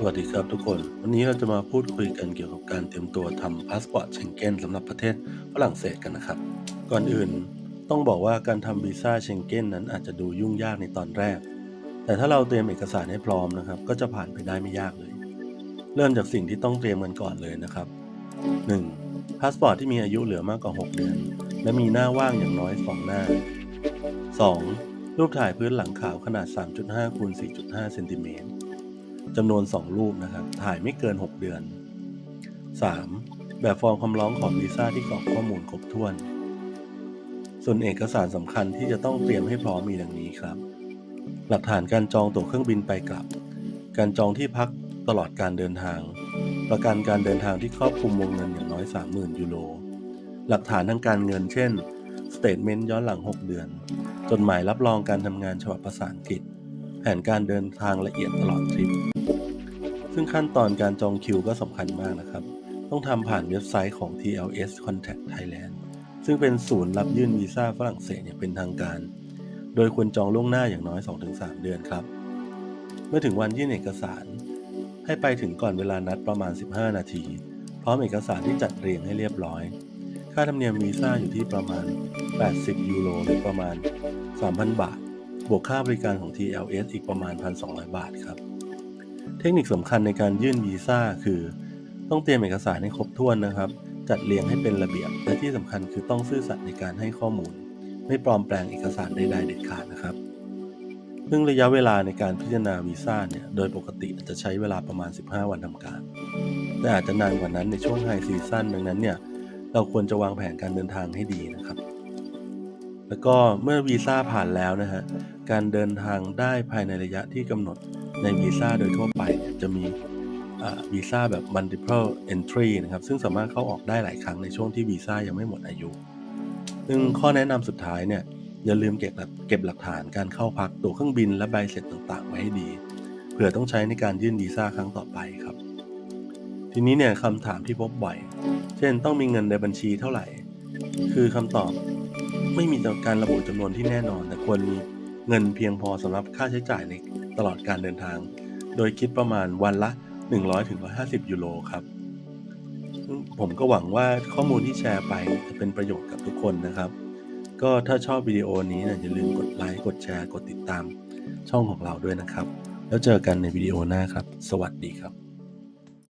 สวัสดีครับทุกคน วันนี้เราจะมาพูดคุยกันเกี่ยวกับการเตรียมตัวทำพาสปอร์ตเชงเก้นสำหรับประเทศฝรั่งเศสกันนะครับ ก่อนอื่นต้องบอกว่าการทำวีซ่าเชงเก้นนั้นอาจจะดูยุ่งยากในตอนแรก แต่ถ้าเราเตรียมเอกสารให้พร้อมนะครับ ก็จะผ่านไปได้ไม่ยากเลย เริ่มจากสิ่งที่ต้องเตรียมกันก่อนเลยนะครับ 1. พาสปอร์ตที่มีอายุเหลือมากกว่า 6 เดือน และมีหน้าว่างอย่างน้อย 2 หน้า 2. รูปถ่ายพื้นหลังขาวขนาด 3.5คูณ4.5เซนติเมตร จำนวน 2 รูปนะครับ ถ่ายไม่เกิน 6 เดือน 3. แบบฟอร์มคำร้องของวีซ่าที่กรอกข้อมูลครบถ้วน ส่วนเอกสารสำคัญที่จะต้องเตรียมให้พร้อมมีดังนี้ครับ หลักฐานการจองตั๋วเครื่องบินไปกลับ การจองที่พักตลอดการเดินทาง ประกันการเดินทางที่ครอบคลุมวงเงินอย่างน้อย 30,000 ยูโร หลักฐานทางการเงิน เช่นสเตทเมนต์ย้อนหลัง 6 เดือน จดหมายรับรองการทำงานฉบับภาษาอังกฤษ แผนการเดินทางละเอียดตลอดทริป ซึ่งขั้นตอนการจองคิวก็สำคัญมากนะครับ ต้องทำผ่านเว็บไซต์ของ TLS Contact Thailand ซึ่งเป็นศูนย์รับยื่นวีซ่าฝรั่งเศสอย่างเป็นทางการ โดยควรจองล่วงหน้าอย่างน้อย 2-3 เดือนครับ เมื่อถึงวันยื่นเอกสาร ให้ไปถึงก่อนเวลานัดประมาณ 15 นาที พร้อมเอกสารที่จัดเรียงให้เรียบร้อย ค่าธรรมเนียมวีซ่าอยู่ที่ประมาณ 80 ยูโรหรือประมาณ 3,000 บาท บวกค่าบริการของ TLS อีกประมาณ 1,200 บาทครับ เทคนิคสำคัญในการยื่นวีซ่าคือ ต้องเตรียมเอกสารให้ครบถ้วนนะครับ จัดเรียงให้เป็นระเบียบ และที่สำคัญคือต้องซื่อสัตย์ในการให้ข้อมูล ไม่ปลอมแปลงเอกสารใดๆเด็ดขาดนะครับซึ่งระยะเวลาในการพิจารณาวีซ่าเนี่ย โดยปกติจะใช้เวลาประมาณ 15 วันทำการ แต่อาจจะนานกว่านั้นในช่วงไฮซีซั่นดังนั้นเนี่ย เราควรจะวางแผนการเดินทางให้ดีนะครับ แล้วก็เมื่อวีซ่าผ่านแล้วนะฮะ การเดินทางได้ภายในระยะที่กำหนด ในวีซ่าโดยทั่วไปจะมีวีซ่าแบบ multiple entry นะครับ ซึ่งสามารถเข้าออกได้หลายครั้งในช่วงที่วีซ่ายังไม่หมดอายุ ซึ่งข้อแนะนำสุดท้ายเนี่ยอย่าลืมเก็บเก็บหลักฐานการเข้าพักตั๋วเครื่องบินและใบเสร็จต่างๆ ไว้ให้ดี เผื่อต้องใช้ในการยื่นวีซ่าครั้งต่อไปครับ ทีนี้เนี่ยคำถามที่พบบ่อย เช่นต้องมีเงินในบัญชีเท่าไหร่ คือคำตอบไม่มีการระบุจำนวนที่แน่นอน แต่ควรมี เงินเพียงพอสำหรับค่าใช้จ่ายในตลอดการเดินทาง โดยคิดประมาณวันละ 100ถึง150 ยูโรครับ ผมก็หวังว่าข้อมูลที่แชร์ไปจะเป็นประโยชน์กับทุกคนนะครับ ก็ถ้าชอบวิดีโอนี้นะอย่าลืมกดไลค์ กดแชร์ กดติดตามช่องของเราด้วยนะครับ แล้วเจอกันในวิดีโอหน้าครับ สวัสดีครับ